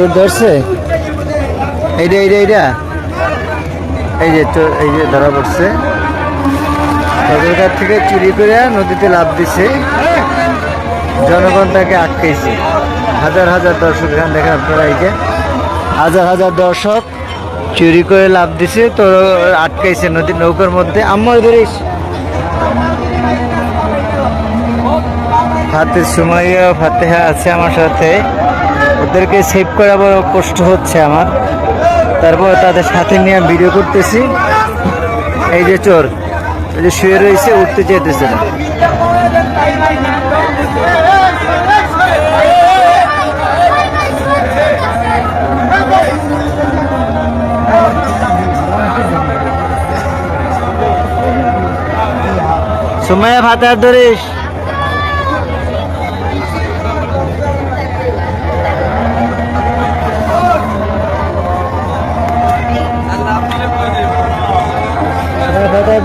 চোর ধরছে? এইটা এইটা এইটা এই যে। চোর, এই যে ধরা পড়ছে। কাছ থেকে চুরি করে নদীতে লাভ দিছে। জনগণ তাকে আটকেছে। হাজার হাজার দর্শক এখানে দেখেন আপনারা, এই যে। হাজার হাজার দর্শক চুরি করে লাভ দিছে, তো আটকাইছে নদীর নৌকার মধ্যে। আম্মা ধরিস হাতের সুমাইয়া ফাতেহা আছে আমার সাথে। ওদেরকে সেভ করা বড় কষ্ট হচ্ছে আমার। তারপর তাদের সাথে নিয়ে ভিডিও করতেছি। এই যে চোর, এই যে শুয়ে রয়েছে, উঠতে চাইতেছে না। সুমাইয়া ফাতে হাত ধরিস?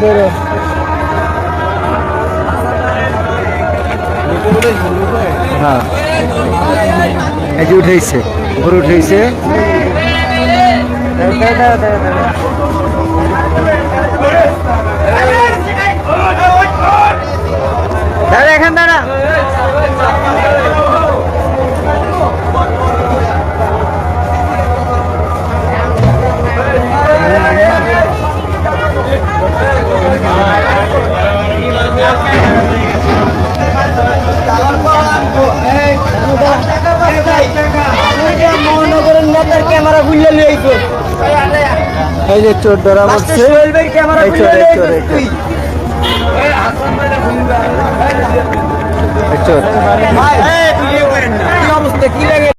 ধরো হ্যাঁ। এই যে উঠেছে উপরে উঠেছে দাঁড়া এখান দাঁড়া। ক্যামেরা খুললে নিয়ে এই যে চোর ধরা ভাই ক্যামেরা এই চোর খুললে এই চোর এই চোর। এই তুই কি অবস্থা? কি লাগে?